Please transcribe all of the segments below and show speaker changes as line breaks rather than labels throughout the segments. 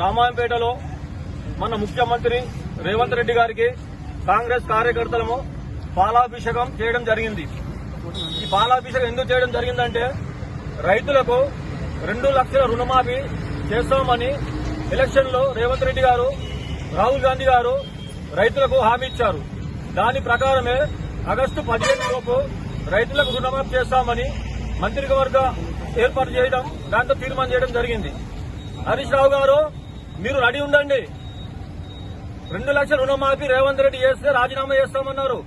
రామాయంపేటలో మన ముఖ్యమంత్రి రేవంత్ రెడ్డి గారికి కాంగ్రెస్ కార్యకర్తలము పాలాభిషేకం చేయడం జరిగింది. ఈ పాలాభిషేకం ఎందుకు చేయడం జరిగిందంటే రైతులకు రెండు లక్షల రుణమాఫీ చేస్తామని ఎలక్షన్లో రేవంత్ రెడ్డి గారు రాహుల్ గాంధీ గారు రైతులకు హామీ ఇచ్చారు. దాని ప్రకారమే ఆగస్టు పదిహేను లోపు రైతులకు రుణమాఫీ చేస్తామని మంత్రివర్గ ఏర్పాటు చేయడం దాంతో తీర్మానం చేయడం జరిగింది. హరీష్ రావు గారు మీరు రెడీ ఉండండి. రెండు లక్షల రుణమాఫీ రేవంత్ రెడ్డి చేస్తే రాజీనామా చేస్తామన్నారు.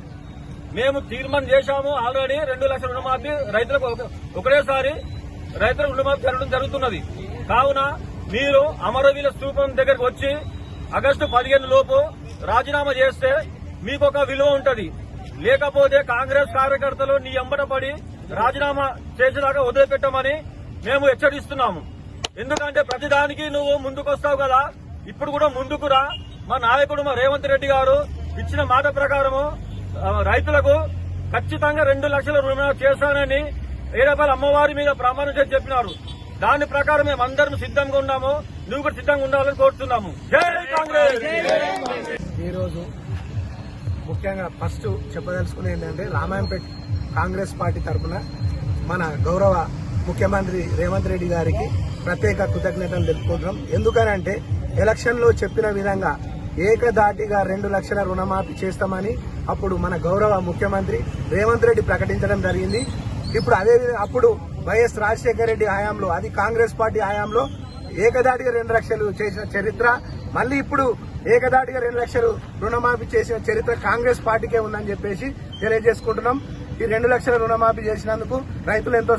మేము తీర్మానం చేశాము ఆల్రెడీ రెండు లక్షల రుణమాఫీ రైతులకు ఒక- ఒకటేసారి రైతులకు రుణమాఫీ జరగడం జరుగుతున్నది. కావున మీరు అమరవీల స్థూపం దగ్గరకు వచ్చి ఆగస్టు పదిహేను లోపు రాజీనామా చేస్తే మీకు ఒక విలువ ఉంటది. లేకపోతే కాంగ్రెస్ కార్యకర్తలు నీ ఎంబట పడి రాజీనామా చేసేదాకా వదిలిపెట్టమని మేము హెచ్చరిస్తున్నాము. ఎందుకంటే ప్రతిదానికి నువ్వు ముందుకొస్తావు కదా ఇప్పుడు కూడా ముందుకు రా. మా నాయకుడు మా రేవంత్ రెడ్డి గారు ఇచ్చిన మాట ప్రకారము రైతులకు ఖచ్చితంగా రెండు లక్షల రుణం చేస్తానని ఏడపల్లి అమ్మవారి మీద ప్రమాణం చేసి చెప్పినారు. దాని ప్రకారం మేము అందరం సిద్ధంగా ఉన్నాము. నువ్వు కూడా సిద్ధంగా ఉండాలని కోరుతున్నాము.
ఈరోజు ముఖ్యంగా ఫస్ట్ చెప్పదలుచుకునేది ఏంటంటే రామాయంపేట కాంగ్రెస్ పార్టీ తరఫున మన గౌరవ ముఖ్యమంత్రి రేవంత్ రెడ్డి గారికి ప్రత్యేక కృతజ్ఞతలు తెలుపుకుంటున్నాం. ఎందుకనంటే ఎలక్షన్లో చెప్పిన విధంగా ఏకదాటిగా రెండు లక్షల రుణమాఫీ చేస్తామని అప్పుడు మన గౌరవ ముఖ్యమంత్రి రేవంత్ రెడ్డి ప్రకటించడం జరిగింది. ఇప్పుడు అదేవిధంగా అప్పుడు వైఎస్ రాజశేఖర రెడ్డి హయాంలో అది కాంగ్రెస్ పార్టీ హయాంలో ఏకదాటిగా రెండు లక్షలు చేసిన చరిత్ర మళ్ళీ ఇప్పుడు ఏకదాటిగా రెండు లక్షలు రుణమాఫీ చేసిన చరిత్ర కాంగ్రెస్ పార్టీకే ఉందని చెప్పేసి తెలియజేసుకుంటున్నాం. ఈ రెండు లక్షల రుణమాఫీ చేసినందుకు రైతులు ఎంతో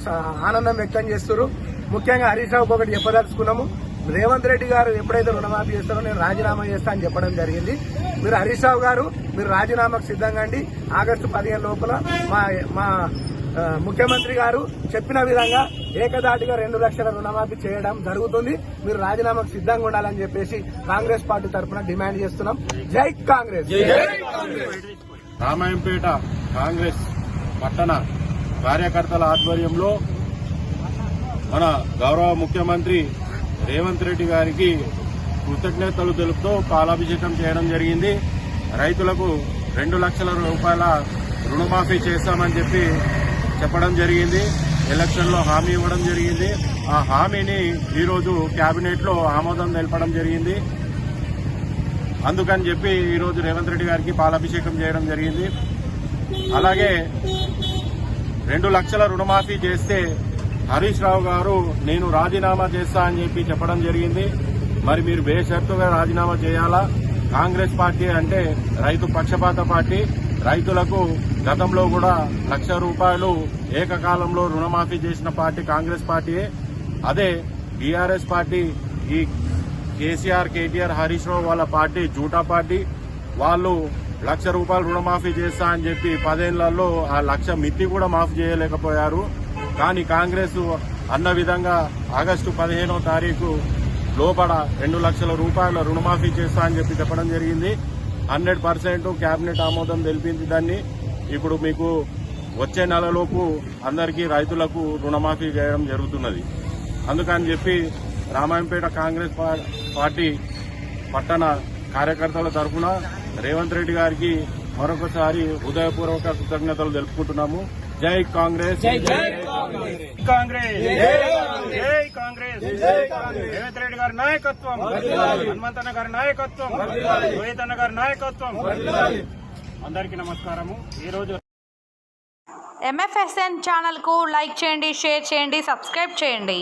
ఆనందం వ్యక్తం చేస్తున్నారు. ముఖ్యంగా హరీష్ రావుకు ఒకటి చెప్పదలుచుకున్నాము. రేవంత్ రెడ్డి గారు ఎప్పుడైతే రుణమాఫీ చేస్తారో నేను రాజీనామా చేస్తా అని చెప్పడం జరిగింది. మీరు హరీష్ రావు గారు మీరు రాజీనామాకు సిద్ధంగా అండి. ఆగస్టు పదిహేను లోపల మా మా ముఖ్యమంత్రి గారు చెప్పిన విధంగా ఏకదాటిగా రెండు లక్షల రుణమాఫీ చేయడం జరుగుతుంది. మీరు రాజీనామాకు సిద్ధంగా ఉండాలని చెప్పేసి కాంగ్రెస్ పార్టీ తరఫున డిమాండ్ చేస్తున్నాం. జై కాంగ్రెస్!
రామాయంపేట కాంగ్రెస్ పట్టణ కార్యకర్తల ఆధ్వర్యంలో మన గౌరవ ముఖ్యమంత్రి రేవంత్ రెడ్డి గారికి కృతజ్ఞతలు తెలుపుతూ పాలాభిషేకం చేయడం జరిగింది. రైతులకు రెండు లక్షల రూపాయల రుణమాఫీ చేస్తామని చెప్పి చెప్పడం జరిగింది. ఎలక్షన్లో హామీ ఇవ్వడం జరిగింది. ఆ హామీని ఈరోజు క్యాబినెట్లో ఆమోదం తెలపడం జరిగింది. అందుకని చెప్పి ఈరోజు రేవంత్ రెడ్డి గారికి పాలాభిషేకం చేయడం జరిగింది. అలాగే రెండు లక్షల రుణమాఫీ చేస్తే హరీష్ రావు గారు నేను రాజీనామా చేస్తా అని చెప్పి చెప్పడం జరిగింది. మరి మీరు బేషరతుగా రాజీనామా చేయాలా? కాంగ్రెస్ పార్టీ అంటే రైతు పక్షపాత పార్టీ. రైతులకు గతంలో కూడా లక్ష రూపాయలు ఏకకాలంలో రుణమాఫీ చేసిన పార్టీ కాంగ్రెస్ పార్టీయే. అదే బీఆర్ఎస్ పార్టీ ఈ కేసీఆర్ కేటీఆర్ హరీష్ రావు వాళ్ళ పార్టీ జూటా పార్టీ. వాళ్ళు లక్ష రూపాయలు రుణమాఫీ చేస్తా అని చెప్పి పదేళ్ళలో ఆ లక్ష మిత్తి కూడా మాఫీ చేయలేకపోయారు. కానీ కాంగ్రెస్ అన్న విధంగా ఆగస్టు పదిహేనో తారీఖు లోపల రెండు లక్షల రూపాయల రుణమాఫీ చేస్తా అని చెప్పి చెప్పడం జరిగింది. హండ్రెడ్ పర్సెంట్ కేబినెట్ ఆమోదం తెలిపింది దాన్ని. ఇప్పుడు మీకు వచ్చే నెలలోపు అందరికీ రైతులకు రుణమాఫీ చేయడం జరుగుతున్నది. అందుకని చెప్పి రామాయంపేట కాంగ్రెస్ పార్టీ పట్టణ కార్యకర్తల తరఫున రేవంత్ రెడ్డి గారికి మరొకసారి హృదయపూర్వక కృతజ్ఞతలు తెలుపుకుంటున్నాము. జై కాంగ్రెస్.
కాంగ్రెస్. జై కాంగ్రెస్. రేవంత్ రెడ్డి గారి నాయకత్వం. హనుమంతన్న గారి నాయకత్వం. రోహిత్ అన్న గారి నాయకత్వం. అందరికీ నమస్కారము. ఈ రోజు
ఎంఎఫ్ఎస్ఎన్ ఛానల్కు లైక్ చేయండి షేర్ చేయండి సబ్స్క్రైబ్ చేయండి.